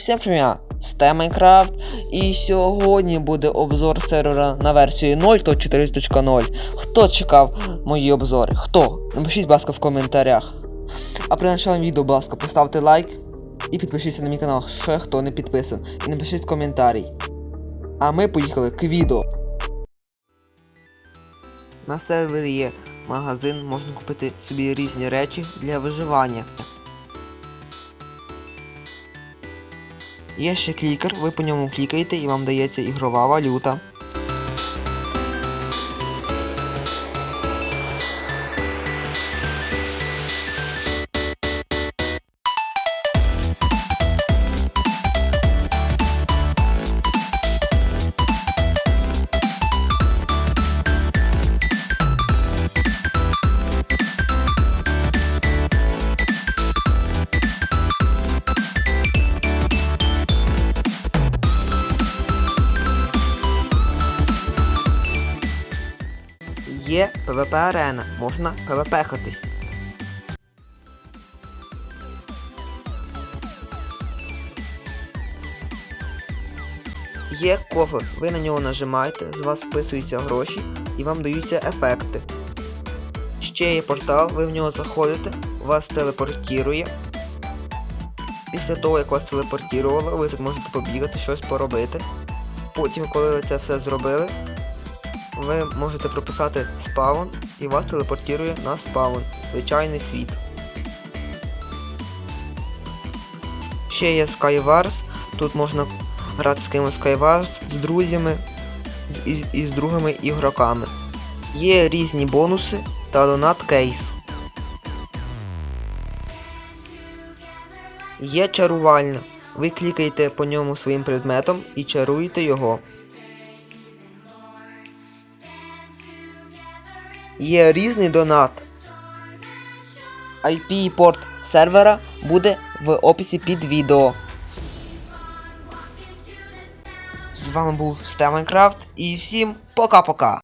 всім привіт! Сте Майнкрафт. І сьогодні буде обзор сервера на версію 0.4.0. Хто чекав мої обзори? Хто? Напишіть, будь ласка, в коментарях. А при началом відео, будь ласка, поставте лайк і підпишіться на мій канал, ще хто не підписаний. І напишіть коментарій. А ми поїхали к відео. На сервері є магазин, можна купити собі різні речі для виживання. Є ще клікер, ви по ньому клікаєте і вам дається ігрова валюта. Є ПВП арена, можна ПВПхатись. Є кофе, ви на нього нажимаєте, з вас списуються гроші і вам даються ефекти. Ще є портал, ви в нього заходите, вас телепортірує. Після того, як вас телепортірувало, ви тут можете побігати, щось поробити. Потім, коли ви це все зробили, ви можете прописати спаун і вас телепортує на спаун, звичайний світ. Ще є Skywars, тут можна грати з кимось Skywars, з друзями і, і з другими ігроками. Є різні бонуси та донат кейс. Є чарувальна. Ви клікаєте по ньому своїм предметом і чаруєте його. Є різний донат. IP порт сервера буде в описі під відео. З вами був Стеванкрафт і всім пока-пока!